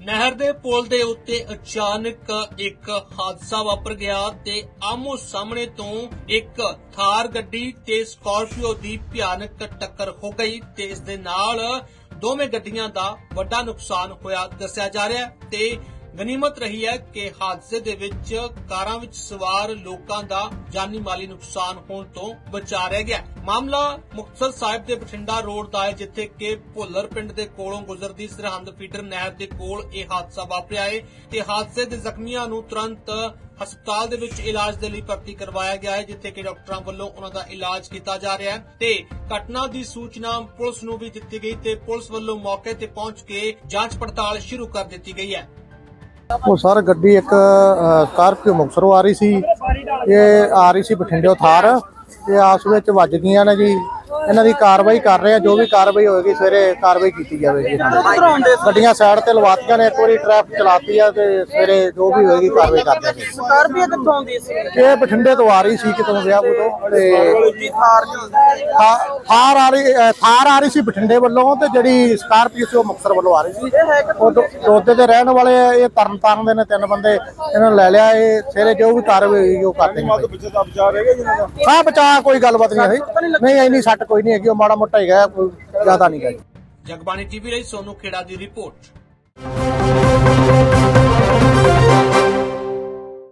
ਨਹਿਰ ਦੇ ਪੁਲ ਦੇ ਉੱਤੇ ਅਚਾਨਕ ਇੱਕ ਹਾਦਸਾ ਵਾਪਰ ਗਿਆ ਤੇ ਆਮੋ ਸਾਹਮਣੇ ਤੋਂ ਇੱਕ ਥਾਰ ਗੱਡੀ ਤੇ ਸਕਾਰਪੀਓ ਦੀ ਭਿਆਨਕ ਟੱਕਰ ਹੋ ਗਈ ਤੇ ਇਸ ਦੇ ਨਾਲ ਦੋਵੇਂ ਗੱਡੀਆਂ ਦਾ ਵੱਡਾ ਨੁਕਸਾਨ ਹੋਇਆ, ਦੱਸਿਆ ਜਾ ਰਿਹਾ ਤੇ ਗਨੀਮਤ ਰਹੀ ਹੈ ਕਿ ਹਾਦਸੇ ਦੇ ਵਿੱਚ ਕਾਰਾਂ ਵਿੱਚ ਸਵਾਰ ਲੋਕਾਂ ਦਾ ਜਾਨੀ ਮਾਲੀ ਨੁਕਸਾਨ ਹੋਣ ਤੋਂ ਬਚਾ ਰਹਿ ਗਿਆ। ਮਾਮਲਾ ਮੁਕਤਸਰ ਸਾਹਿਬ ਦੇ ਬਠਿੰਡਾ ਰੋਡ ਦਾ ਹੈ, ਜਿੱਥੇ ਕਿ ਭੁੱਲਰ ਪਿੰਡ ਦੇ ਕੋਲੋਂ ਗੁਜ਼ਰਦੀ ਸਰਹੰਦ ਫੀਡਰ ਨਹਿਰ ਦੇ ਕੋਲ ਇਹ ਹਾਦਸਾ ਵਾਪਰਿਆ ਹੈ ਤੇ ਹਾਦਸੇ ਦੇ ਜ਼ਖਮੀਆਂ ਨੂੰ ਤੁਰੰਤ ਹਸਪਤਾਲ ਦੇ ਵਿੱਚ ਇਲਾਜ ਦੇ ਲਈ ਭਰਤੀ ਕਰਵਾਇਆ ਗਿਆ ਹੈ, ਜਿੱਥੇ ਕਿ ਡਾਕਟਰਾਂ ਵੱਲੋਂ ਉਹਨਾਂ ਦਾ ਇਲਾਜ ਕੀਤਾ ਜਾ ਰਿਹਾ ਹੈ ਤੇ ਘਟਨਾ ਦੀ ਸੂਚਨਾ ਪੁਲਿਸ ਨੂੰ ਵੀ ਦਿੱਤੀ ਗਈ ਤੇ ਪੁਲਿਸ ਵੱਲੋਂ ਮੌਕੇ ਤੇ ਪਹੁੰਚ ਕੇ ਜਾਂਚ ਪੜਤਾਲ ਸ਼ੁਰੂ ਕਰ ਦਿੱਤੀ ਗਈ ਹੈ। ਉਹ ਸਰ ਗੱਡੀ ਇੱਕ ਅ, ਸਕਾਰਪੀਓ ਮੁਕਤਸਰੋਂ ਆ ਰਹੀ ਸੀ। ਇਹ ਆ ਰਹੀ ਸੀ ਬਠਿੰਡੇ ਥਾਰ ਤੇ ਆਸ ਵਿੱਚ ਵੱਜ ਗਈਆਂ ਨੇ ਜੀ। ਇਹਨਾਂ ਦੀ ਕਾਰਵਾਈ ਕਰ ਰਹੇ ਆ ਜੋ ਵੀ ਕਾਰਵਾਈ ਹੋਏਗੀ ਸਵੇਰੇ ਕਾਰਵਾਈ ਕੀਤੀ ਜਾਵੇਗੀ ਇਹਨਾਂ ਦੀ। ਗੱਡੀਆਂ ਸਾਈਡ ਤੇ ਲਵਾਤੀਆਂ ਨੇ ਇੱਕ ਵਾਰੀ ਟ੍ਰੈਫਿਕ ਚਲਾਤੀ ਆ ਤੇ ਸਵੇਰੇ ਜੋ ਵੀ ਹੋਏਗੀ ਕਾਰਵਾਈ ਕਰ ਦਿਆਂਗੇ। ਸਕਾਰਪੀਓ ਕਿੱਥੋਂ ਆਉਂਦੀ ਸੀ? ਇਹ ਬਠਿੰਡੇ ਤੋਂ ਆ ਰਹੀ ਸੀ ਕਿਤੋਂ ਵਿਆਹ ਤੋਂ ਤੇ ਥਾਰ ਆ ਰਹੀ ਥਾਰ ਆ ਰਹੀ ਸੀ ਬਠਿੰਡੇ ਵੱਲੋਂ ਤੇ ਜਿਹੜੀ ਸਕਾਰਪੀਓ ਸੀ ਉਹ ਮੁਕਤਸਰ ਵੱਲੋਂ ਆ ਰਹੀ ਸੀ। ਉਹ ਦੋਦੇ ਦੇ ਰਹਿਣ ਵਾਲੇ ਇਹ ਤਰਨ ਤਾਰਨ ਦੇ ਨੇ ਤਿੰਨ ਬੰਦੇ ਇਹਨਾਂ ਲੈ ਲਿਆ ਇਹ ਸਵੇਰੇ ਜੋ ਵੀ ਕਾਰਵਾਈ ਹੋਈ ਉਹ ਕਰ ਦੇਣਗੇ। ਹਾਂ ਬਚਾ ਕੋਈ ਗੱਲਬਾਤ ਨਹੀਂ ਹੋਈ। ਨਹੀਂ ਇੰਨੀ ਸੱਟ ਕੋਈ ਨਹੀਂ ਹੈਗੀ, ਉਹ ਮਾੜਾ ਮੋਟਾ ਹੈਗਾ, ਕੋਈ ਜ਼ਿਆਦਾ ਨਹੀਂ ਗਾ ਜੀ। ਜਗਬਾਣੀ ਟੀਵੀ ਲਈ ਸੋਨੂ ਖੇੜਾ ਦੀ ਰਿਪੋਰਟ।